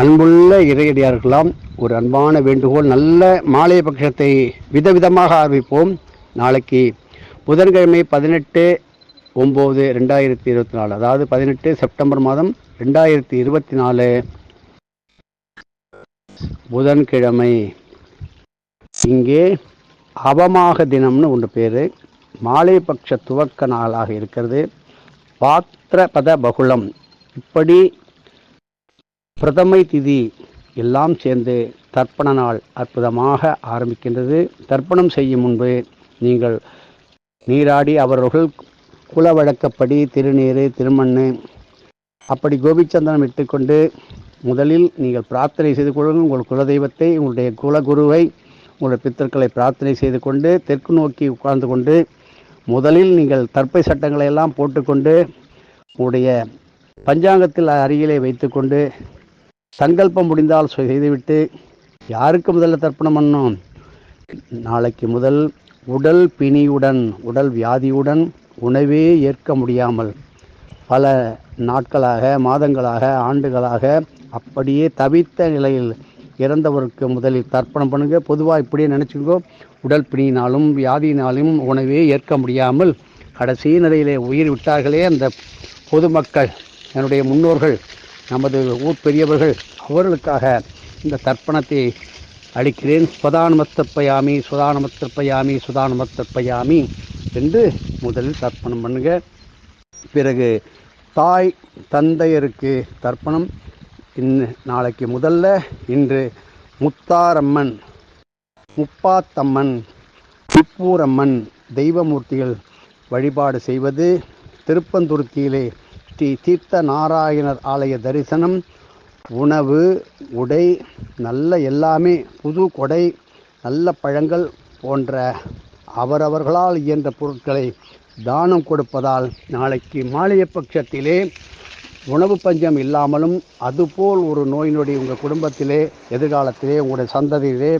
அன்புள்ள இறையடியார்களாம் ஒரு அன்பான வேண்டுகோள் நல்ல மாலை பட்சத்தை விதவிதமாக ஆரம்பிப்போம். நாளைக்கு புதன்கிழமை பதினெட்டு ஒம்பது ரெண்டாயிரத்தி இருபத்தி நாலு அதாவது பதினெட்டு செப்டம்பர் மாதம் ரெண்டாயிரத்தி இருபத்தி நாலு. புதன்கிழமை. இங்கே அவமாக தினம்னு ஒன்று பேர் மாலை பட்ச துவக்க நாளாக இருக்கிறது. பாத்திரபத பகுளம். இப்படி பிரதமை திதி எல்லாம் சேர்ந்து தர்ப்பண நாள் அற்புதமாக ஆரம்பிக்கின்றது. தர்ப்பணம் செய்யும் முன்பு நீங்கள் நீராடி அவர்கள் குல வழக்கப்படி திருநீர் திருமண்ணு அப்படி கோபிச்சந்தனம் இட்டுக்கொண்டு முதலில் நீங்கள் பிரார்த்தனை செய்து கொள்ளுங்கள். உங்கள் குலதெய்வத்தை உங்களுடைய குலகுருவை உங்களுடைய பித்தர்களை பிரார்த்தனை செய்து கொண்டு தெற்கு நோக்கி உட்கார்ந்து கொண்டு முதலில் நீங்கள் தற்பை சட்டங்களை எல்லாம் போட்டுக்கொண்டு உங்களுடைய பஞ்சாங்கத்தில் அருகிலே வைத்துக்கொண்டு சங்கல்பம் முடிந்தால் செய்துவிட்டு யாருக்கு முதல்ல தர்ப்பணம் பண்ணணும்? நாளைக்கு முதல் உடல் பிணியுடன் உடல் வியாதியுடன் உணவே ஏற்க முடியாமல் பல நாட்களாக மாதங்களாக ஆண்டுகளாக அப்படியே தவித்த நிலையில் இறந்தவருக்கு முதலில் தர்ப்பணம் பண்ணுங்க. பொதுவாக இப்படியே நினச்சிக்கோ. உடல் பிணியினாலும் வியாதியினாலும் உணவே ஏற்க முடியாமல் கடைசி நிலையிலே உயிர் விட்டார்களே அந்த பொதுமக்கள் என்னுடைய முன்னோர்கள். நமது ஊர் பெரியவர்கள் அவர்களுக்காக இந்த தர்ப்பணத்தை அளிக்கிறேன். சுதானமத்தப்பயாமி சுதானமத்தப்பயாமி சுதானமத்தப்பயாமி என்று முதலில் தர்ப்பணம் பண்ணுங்க பிறகு தாய் தந்தையருக்கு தர்ப்பணம். இன் நாளைக்கு முதல்ல இன்று முத்தாரம்மன் முப்பாத்தம்மன் திப்பூரம்மன் தெய்வமூர்த்திகள் வழிபாடு செய்வது. திருப்பந்துருத்தியிலே ஸ்ரீ தீர்த்த நாராயணர் ஆலய தரிசனம் உணவு உடை நல்ல எல்லாமே புது கொடை நல்ல பழங்கள் போன்ற அவரவர்களால் இயன்ற பொருட்களை தானம் கொடுப்பதால் நாளைக்கு மாலைய பட்சத்திலே உணவு பஞ்சம் இல்லாமலும் அதுபோல் ஒரு நோய் நொடி உங்கள் குடும்பத்திலே எதிர்காலத்திலே உங்களுடைய சந்ததியிலே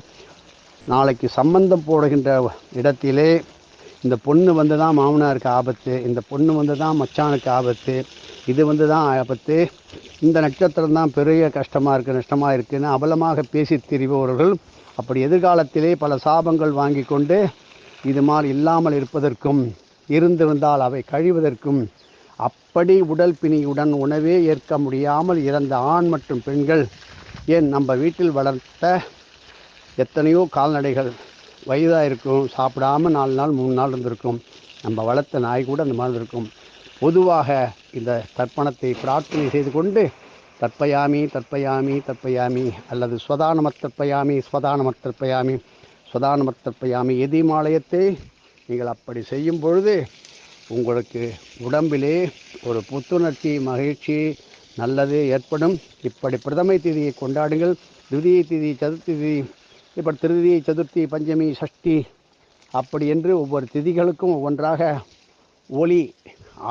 நாளைக்கு சம்பந்தம் போடுகின்ற இடத்திலே இந்த பொண்ணு வந்து தான் மாமனாருக்கு ஆபத்து இந்த பொண்ணு வந்து தான் மச்சானுக்கு ஆபத்து இது வந்து தான் ஆபத்து. இந்த நட்சத்திரம் தான் பெரிய கஷ்டமாக இருக்குது நஷ்டமாக இருக்குதுன்னு அபலமாக பேசி திரிபவர்கள் அப்படி எதிர்காலத்திலே பல சாபங்கள் வாங்கி கொண்டு இது மாதிரி இல்லாமல் இருப்பதற்கும் இருந்திருந்தால் அவை கழிவதற்கும் அப்படி உடல் பிணியுடன் உணவே ஏற்க முடியாமல் இறந்த ஆண் மற்றும் பெண்கள் ஏன் நம்ம வீட்டில் வளர்த்த எத்தனையோ கால்நடைகள் வயதாக இருக்கும் சாப்பிடாம நாலு நாள் மூணு நாள் இருந்திருக்கும். நம்ம வளர்த்த நாய் கூட அந்த மாதிரி இருக்கும். பொதுவாக இந்த தர்ப்பணத்தை பிரார்த்தனை செய்து கொண்டு தற்பயாமி தற்பயாமி தற்பயாமி அல்லது ஸ்வதானமத் தற்பயாமி ஸ்வதானமத் தற்பயாமி ஸ்வதானமத் தற்பயாமி எதிமாலயத்தை நீங்கள் அப்படி செய்யும் பொழுது உங்களுக்கு உடம்பிலே ஒரு புத்துணர்ச்சி மகிழ்ச்சி நல்லது ஏற்படும். இப்படி பிரதமை திதியை கொண்டாடுங்கள். துதியை திதி சதுர்த்தி திதி இப்போ திருதி சதுர்த்தி பஞ்சமி சஷ்டி அப்படி என்று ஒவ்வொரு திதிகளுக்கும் ஒவ்வொன்றாக ஒலி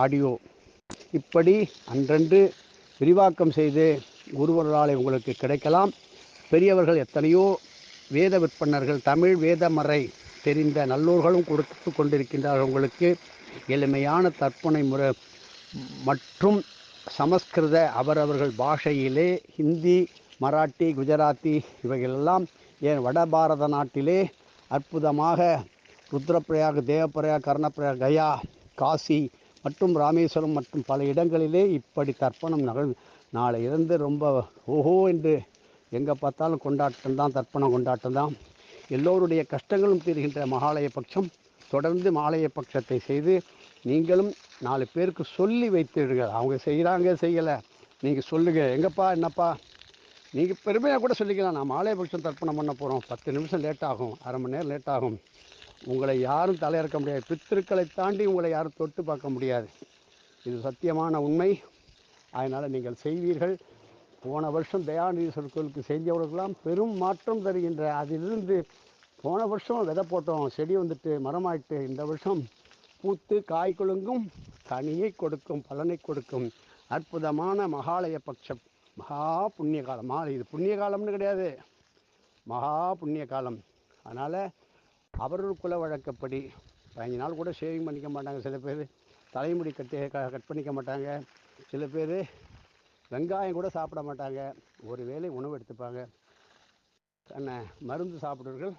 ஆடியோ. இப்படி அன்றன்று விரிவாக்கம் செய்து குருவர்களாலே உங்களுக்கு கிடைக்கலாம். பெரியவர்கள் எத்தனையோ வேத விற்பனர்கள் தமிழ் வேதமறை தெரிந்த நல்லோர்களும் கொடுத்து கொண்டிருக்கின்றார்கள் உங்களுக்கு. எளிமையான தற்பனை முறை மற்றும் சமஸ்கிருத அவரவர்கள் பாஷையிலே ஹிந்தி மராட்டி குஜராத்தி இவைகளெல்லாம் ஏன் வட பாரத நாட்டிலே அற்புதமாக ருத்ரப்பிரயாக் தேவப்பிரயாக் கர்ணப்பிரயாக் கயா காசி மற்றும் ராமேஸ்வரம் மற்றும் பல இடங்களிலே இப்படி தர்ப்பணம் நகழ் நாளை இருந்து ரொம்ப ஓஹோ என்று எங்கே பார்த்தாலும் கொண்டாட்டம் தான் தர்ப்பணம் கொண்டாட்டம் தான். எல்லோருடைய கஷ்டங்களும் தீர்கின்ற மகாலய பட்சம். தொடர்ந்து மாலய பட்சத்தை செய்து நீங்களும் நாலு பேருக்கு சொல்லி வைத்திடுங்கள் அவங்க செய்கிறாங்க செய்யலை. நீங்கள் சொல்லுங்கள் எங்கப்பா என்னப்பா? நீங்கள் பெருமையாக கூட சொல்லிக்கலாம். நான் மாலை பட்சம் தர்ப்பணம் பண்ண போகிறோம் பத்து நிமிஷம் லேட் ஆகும். அரை மணி நேரம் லேட் ஆகும். உங்களை யாரும் தலையிறக்க முடியாது. பித்திருக்களை தாண்டி உங்களை யாரும் தொட்டு பார்க்க முடியாது. இது சத்தியமான உண்மை. அதனால் நீங்கள் செய்வீர்கள். போன வருஷம் தயாநிதி கோயிலுக்கு செஞ்சவர்களுக்கெல்லாம் பெரும் மாற்றம் தருகின்ற அதிலிருந்து போன வருஷம் விதை போட்டோம். செடி வந்துட்டு மரமாயிட்டு இந்த வருஷம் பூத்து காய் கொழுங்கும். கனியை கொடுக்கும் பலனை கொடுக்கும். அற்புதமான மகாலய பட்சம் மகா புண்ணிய காலமா இது புண்ணிய காலம்னு கிடையாது. மகா புண்ணிய காலம் அதனால் அவர்கள் குல வழக்கப்படி பதினஞ்சு நாள் கூட ஷேவிங் பண்ணிக்க மாட்டாங்க சில பேர். தலைமுடி கட்டி க கட் பண்ணிக்க மாட்டாங்க. சில பேர் வெங்காயம் கூட சாப்பிட மாட்டாங்க. ஒரு வேளை உணவு எடுத்துப்பாங்க. என்ன மருந்து சாப்பிடுவர்கள்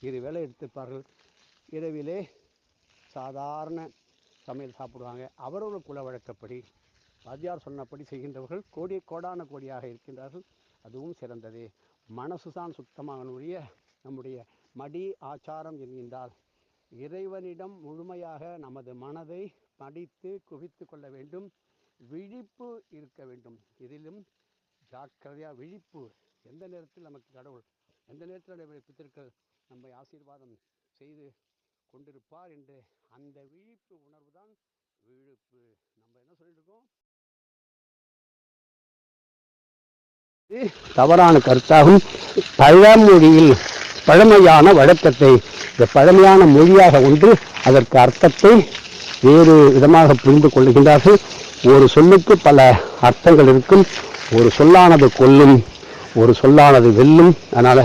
இரு வேலை எடுத்துப்பார்கள். இரவிலே சாதாரண சமையல் சாப்பிடுவாங்க. அவரவர் குல வழக்கப்படி வாத்தியார் சொன்னபடி செய்கின்றவர்கள் கோடி கோடான கோடியாக இருக்கின்றார்கள். அதுவும் சிறந்தது. மனசு தான் சுத்தமாகனுடைய நம்முடைய மடி ஆச்சாரம் என்கின்றால் இறைவனிடம் முழுமையாக நமது மனதை மடித்து குவித்து கொள்ள வேண்டும். விழிப்பு இருக்க வேண்டும். இதிலும் ஜாக்கிரதையாக விழிப்பு. எந்த நேரத்தில் நமக்கு கடவுள் எந்த நேரத்தில் பித்திருக்கள் நம்மை ஆசீர்வாதம் செய்து கொண்டிருப்பார் என்று அந்த விழிப்பு உணர்வு தான் விழிப்பு. நம்ம என்ன சொல்லிட்டு தவறான கருத்தாகும். பழமொழியில் பழமையான வழக்கத்தை இந்த பழமையான மொழியாக ஒன்று அதற்கு அர்த்தத்தை வேறு விதமாக புரிந்து கொள்ளுகின்றார்கள் ஒரு சொல்லுக்கு பல அர்த்தங்கள் இருக்கும். ஒரு சொல்லானது கொல்லும் ஒரு சொல்லானது வெல்லும். அதனால்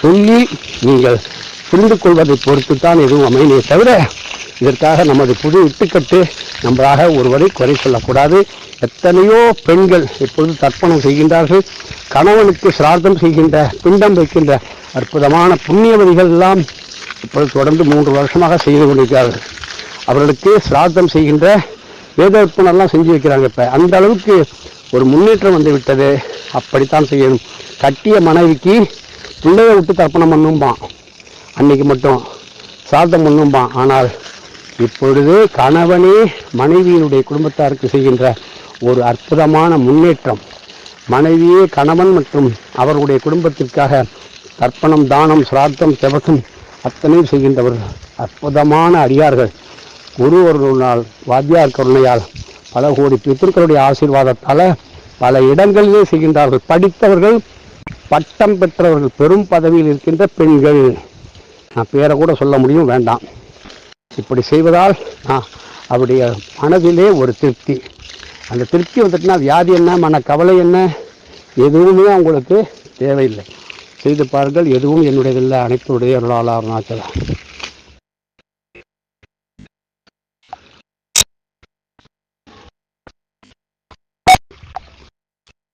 சொல்லி நீங்கள் புரிந்து கொள்வதை பொறுத்து தான் எதுவும் அமையே தவிர இதற்காக நமது புது இட்டுக்கட்டு நம்பளாக ஒருவரை குறை சொல்லக்கூடாது. எத்தனையோ பெண்கள் இப்பொழுது தர்ப்பணம் செய்கின்றார்கள். கணவனுக்கு சிரார்த்தம் செய்கின்ற பிண்டம் வைக்கின்ற அற்புதமான புண்ணியவதிகள் எல்லாம் இப்பொழுது தொடர்ந்து மூன்று வருஷமாக செய்து கொண்டிருக்கிறார்கள். அவர்களுக்கு சிரார்த்தம் செய்கின்ற வேதற்பனெல்லாம் செஞ்சு வைக்கிறாங்க இப்போ. அந்த அளவுக்கு ஒரு முன்னேற்றம் வந்து விட்டது. அப்படித்தான் செய்யணும். கட்டிய மனைவிக்கு பிள்ளையை விட்டு தர்ப்பணம் பண்ணும்பான். அன்னைக்கு மட்டும் சாதம் பண்ணும்பான். ஆனால் இப்பொழுது கணவனே மனைவியினுடைய குடும்பத்தாருக்கு செய்கின்ற ஒரு அற்புதமான முன்னேற்றம். மனைவியே கணவன் மற்றும் அவர்களுடைய குடும்பத்திற்காக தர்ப்பணம் தானம் சிராத்தம் செவசம் அத்தனையும் செய்கின்றவர்கள் அற்புதமான அடியார்கள். குரு அவர்களால் வாத்தியார் கருணையால் பல கோடி பித்திருக்களுடைய ஆசீர்வாதத்தால் பல இடங்களிலே செய்கின்றார்கள். படித்தவர்கள் பட்டம் பெற்றவர்கள் பெரும் பதவியில் இருக்கின்ற பெண்கள். நான் பேரை கூட சொல்ல முடியும் வேண்டாம். இப்படி செய்வதால் நான் அவருடைய மனதிலே ஒரு திருப்தி. அந்த திருப்தி வந்துட்டுனா வியாதி என்ன மன கவலை என்ன எதுவுமே அவங்களுக்கு தேவையில்லை. செய்து பாருங்கள் எதுவும் என்னுடையதில்லை அனைத்துடைய அருளாளர் அருணாச்சலம்